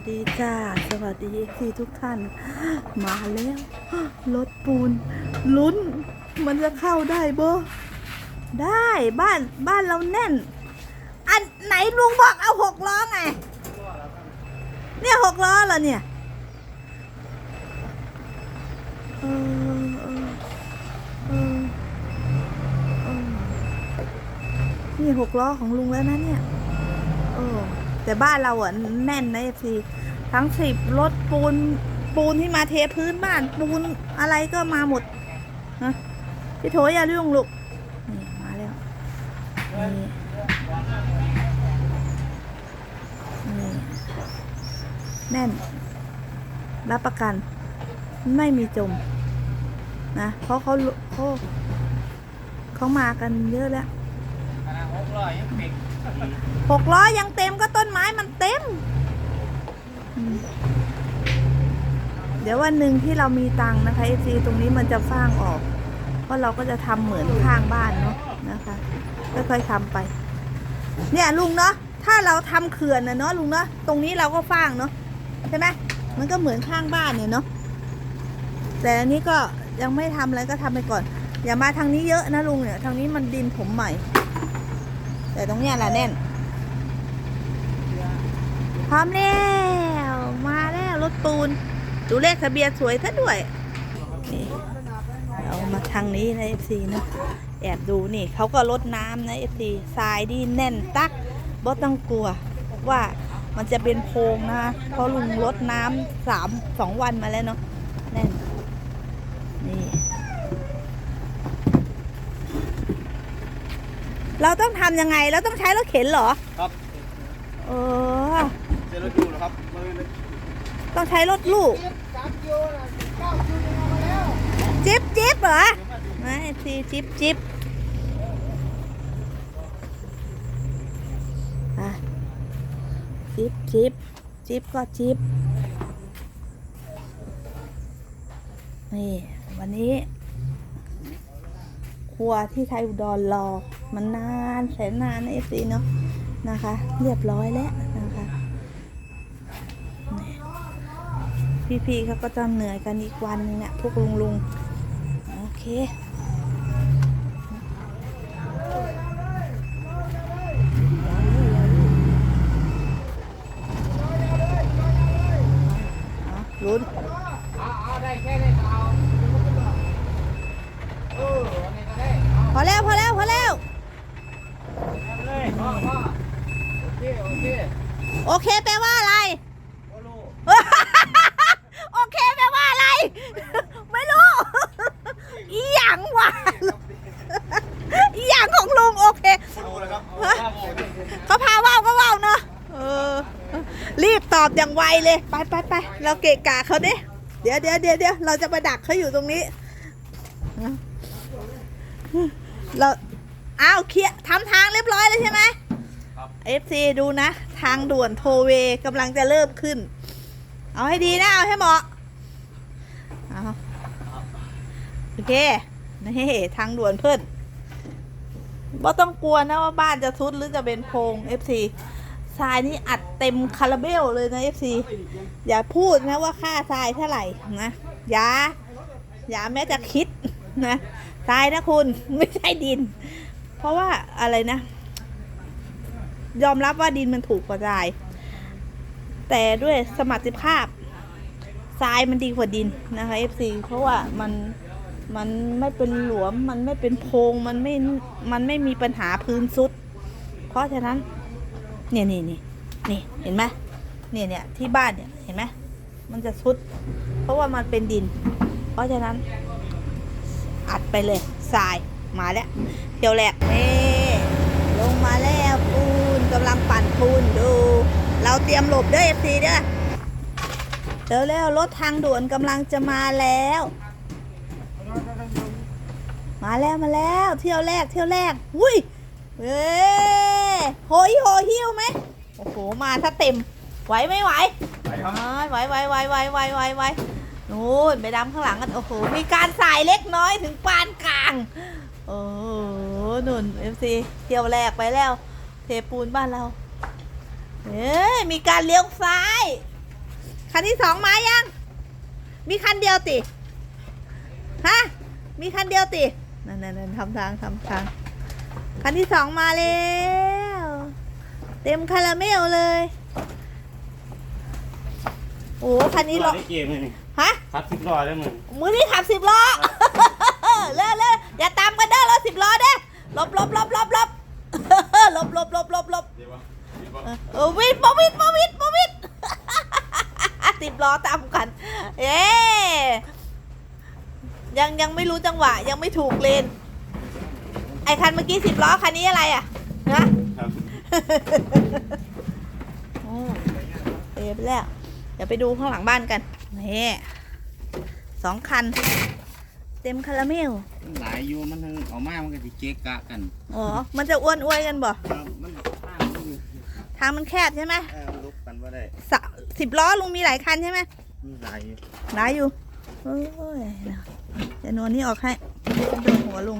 วัสดีจ้า สวัสดีเอฟซีทุกท่าน มาแล้ว รถปูน ลุ้น มันจะเข้าได้บ่ได้บ้านบ้านเราแน่น อันไหนลุงบอกเอาหกล้อไง เนี่ยหกล้อเหรอเนี่ยเออเออเออเออนี่หกล้อของลุงแล้วนะเนี่ยเออ แต่บ้านเราอะแน่นนะเอฟซีทั้งสิบรถปูนปูนที่มาเทพื้นบ้านปูนอะไรก็มาหมดนะพี่โถอย่าเรื่องลูกนี่มาแล้วนี่นี่แน่น รับประกัน ไม่มีจม นะเพราะเขาเขาเขามากันเยอะแล้วขนาด หกร้อยยังปิดหกล้อยังเต็มก็ต้นไม้มันเต็ม เดี๋ยววันหนึ่งที่เรามีตังค์นะคะเอซีตรงนี้มันจะฟ้างออก เพราะเราก็จะทำเหมือนข้างบ้านเนาะนะคะค่อยๆทำไป เนี่ยลุงเนาะถ้าเราทำเขื่อนนะเนาะลุงเนาะตรงนี้เราก็ฟ้างเนาะใช่ไหมมันก็เหมือนข้างบ้านเนี่ยเนาะแต่อันนี้ก็ยังไม่ทำอะไรก็ทำไปก่อน อย่ามาทางนี้เยอะนะลุงเนี่ย ทางนี้มันดินถมใหม่ แต่ตรงเนี้ยแหละแน่น พร้อมแล้ว มาแล้วรถปูน ดูเลขทะเบียนสวยซะด้วยนี่เรามาทางนี้นะเอฟซีนะแอบดูนี่เขาก็ลดน้ำนะเอฟซีทรายดีแน่นตักบ่ต้องกลัวว่ามันจะเป็นโพงนะเพราะลุงลดน้ำสามสองวันมาแล้วเนาะแน่นนี่ เราต้องทำยังไง เราต้องใช้รถเข็นเหรอ ครับเออ เจรถอยู่นะครับมือต้องใช้รถลูกจิ๊บจิ๊บเหรอ ไม่ซีจิ๊บจิ๊บอะจิ๊บจิ๊บจิ๊บก็จิ๊บนี่ วันนี้ ครัวที่ไทยอุดรรอมันนานแสนนานนะเอฟซีเนาะนะคะ เรียบร้อยแล้วนะคะพี่ๆเขาก็จะเหนื่อยกันอีกวันหนึงเนี่ยพวกลุงลุงๆโอเค เอาลุ้น เอาเอาได้แค่ได้เอาเอออันนี้ก็ได้เอา พอแล้วพอแล้วพอแล้ว เลยพ่อพ่อโอเคโอเค โอเคแปลว่าอะไรโอ้ลูกโอเคแปลว่าอะไร ไม่รู้ อีหยังวะอีหยังของลุงโอเคดูเลยครับฮะเขาพาว่าวก็ว่าวเนอะเออ รีบตอบอย่างไวเลย ไปไปไปเราเกะกะเขาดิเดี๋ยวเดี๋ยวเดี๋ยวเดี๋ยวเราจะไปดักเขาอยู่ตรงนี้ เราอ้าวเคลียร์ทำทางเรียบร้อยแล้วใช่ไหมครับเอฟซีดูนะ ทางด่วนโทเวกำลังจะเริ่มขึ้น เอาให้ดีนะ เอาให้เหมาะ เอาโอเค นี่ทางด่วนเพิ่นบ่ต้องกลัวนะว่าบ้านจะทุดหรือจะเป็นโพรง FC ทรายนี่อัดเต็มคาราเบลเลยนะ FC อย่าพูดนะว่าค่าทรายเท่าไหร่นะอย่าอย่าแม้จะคิดนะทรายนะคุณไม่ใช่ดิน เพราะว่าอะไรนะ ยอมรับว่าดินมันถูกกว่าทราย แต่ด้วยสมรรถภาพทรายมันดีกว่าดินนะคะ FC เพราะว่ามันมันไม่เป็นหลวม มันไม่เป็นโพงมันไม่มันไม่มีปัญหาพื้นซุด เพราะฉะนั้น เนี่ยนี่นี่นี่เห็นไหมเนี่ยเนี่ยที่บ้านเนี่ยเห็นไหมมันจะซุด เพราะว่ามันเป็นดิน เพราะฉะนั้น อัดไปเลยทรายมาแล้วเที่ยวแรกนี่ลงมาแล้วปู กำลังปั่นปูนดู เราเตรียมหลบเด้อเอฟซีเด้อเร็วแล้วรถทางด่วนกำลังจะมาแล้ว มาแล้วมาแล้วเที่ยวแรกเที่ยวแรกอุ้ยเอ้ยโหยโหหิ้วไหมโอ้โหมาถ้าเต็ม ไหวไม่ไหวไปครับอ๋อไหวไหวไหวไหวไหวไหวไหวนู่นไปดำข้างหลังกันโอ้โหมีการสายเล็กน้อยถึงปานกลางโอ้โหนุ่นเอฟซีเที่ยวแรกไปแล้ว เทปูนบ้านเรา เอ้ยมีการเลี้ยวซ้าย คันที่สองมายัง มีคันเดียวติ ฮะ มีคันเดียวติ นั่นนั่นนั่นทำทางทำทาง คันที่สองมาแล้ว เต็มคาราเมลเลย โอ้คันนี้หรอได้เกมเลยนี่ฮะ ขับสิบล้อได้มึงมือนี่ขับสิบล้อ รู้จังหวะยังไม่ถูกเลนไอคันเมื่อกี้สิบล้อคันนี้อะไรอะฮะครับโอ้เอไปแล้ว เดี๋ยวไปดูข้างหลังบ้านกันนี่สองคัน เต็มคาราเมลมันหลายอยู่มันทั้งเอามามันก็สิเจ๊กกะกันอ๋อมันจะอ้วนอ้วยกันบ่ครับมันข้างมันอยู่ทางมันแคบใช่ไหมเออมันลุกกันว่าได้สะสิบล้อลุงมีหลายคันใช่ไหมมันหลายอยู่หลายอยู่โอ้ย เดี๋ยวนวลนี่ออกให้โดนหัวลุง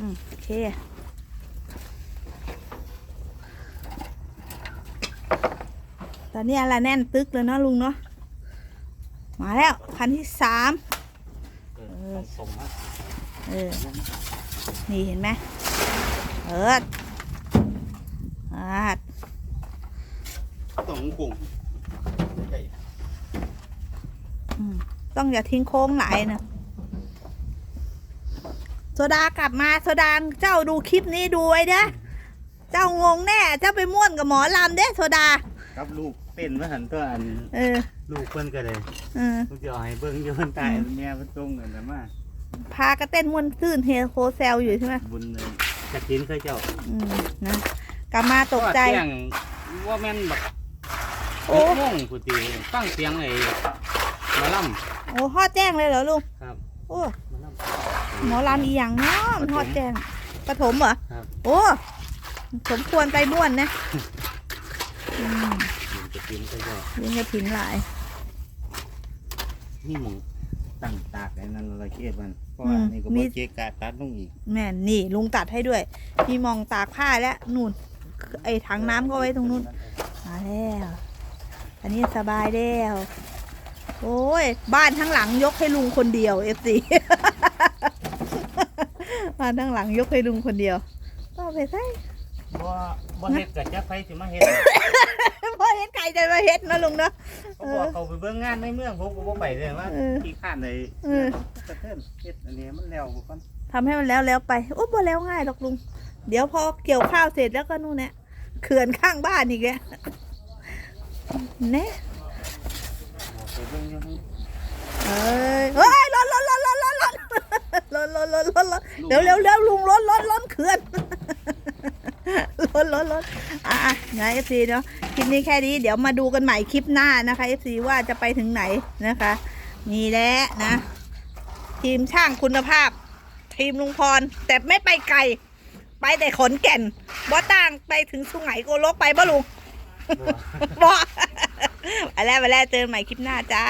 อืมโอเคตอนนี้อะไรแน่นตึกเลยเนาะลุงเนาะมาแล้วคันที่สามเออต้องส่งมาเออนี่เห็นไหมเอิดอาดต้องกุ้งอืมต้องอย่าทิ้งโค้งหลายนะ โซดากลับมาโซดาเจ้าดูคลิปนี้ดูไว้เด้อเจ้างงแน่ เจ้าไปม่วนกับหมอลำเด้โซดา กับลูกเต้นมาหันตัวอันเออลูกเพิ่นก็เลยเออลูกจะเอาให้เบิ่งอยู่เพิ่นตายแม่เพิ่นตรงกันนะมาพากระเต้นม่วนซื่นเฮโคเซลอยู่ใช่ไหมบุญเลยกระถินเคยเจ้าอืมนะกลับมาตกใจเสียงว่าแม่นแบบโอ้โมงกูตีฟังเสียงไอ้หมาล่โอ้ฮอดแจ้งเลยเหรอลุงำครับ โอ้ หมาล่หมอลำอีหยังเนาะมันฮอดแจ้งปฐมเหรอครับ โอ้สมควรไปม่วนนะอืมำกระถินเคยเจ้ายิงกระถินหลาย นี่หมองตั้งตากไอ้นั่นละเกียดมันเพราะว่านี่ก็บ่เจ๊กกะตัดลงอีกแม่นนี่ลุงตัดให้ด้วยมีมองตากผ้าแล้วนู่นไอ้ถังน้ำก็ไว้ตรงนู้น มาแล้ว อันนี้สบายแล้ว โอ้ย บ้านทั้งหลังยกให้ลุงคนเดียวเอฟซี บ้านทั้งหลังยกให้ลุงคนเดียวก็ไปใส่บ่บ่เฮ็ดกับจักไฟสิมาเฮ็ดพ่อเห็นไก่จะมาเฮ็ดเนาะลุงเนาะเขาบอกเขาไปเบิ่งงานในเมืองผมก็บ่ไปเลยว่าเออที่ข้านในเออกระเทินเฮ็ดอันนี้มันแล้วบ่ก่อนทำให้มันแล้วแล้วไปโอ้บ่แล้วง่ายหรอกลุง เดี๋ยวพอเกี่ยวข้าวเสร็จแล้วก็นู่นเนี่ยเขื่อนข้างบ้านอีกแกเน่ไปเบิ่งอยู่ข้างเอ้ยเฮ้ยรถรถรถรถรถรถ รถรถรถรถรถเร็วเร็วเร็วลุงรถรถรถเขื่อนรถรถรถอะอะไงเอฟซีเนาะคลิปนี้แค่นี้เดี๋ยวมาดูกันใหม่คลิปหน้านะคะเอฟซีว่าจะไปถึงไหนนะคะนี่แหละนะ ทีมช่างคุณภาพ ทีมลุงพร แต่ไม่ไปไกล ไปแต่ขนแก่นบ่ต่างไปถึงสุไหงโกลกไปบ่ลุงบ่ไปแล้วไปแล้วเจอใหม่คลิปหน้าจ้า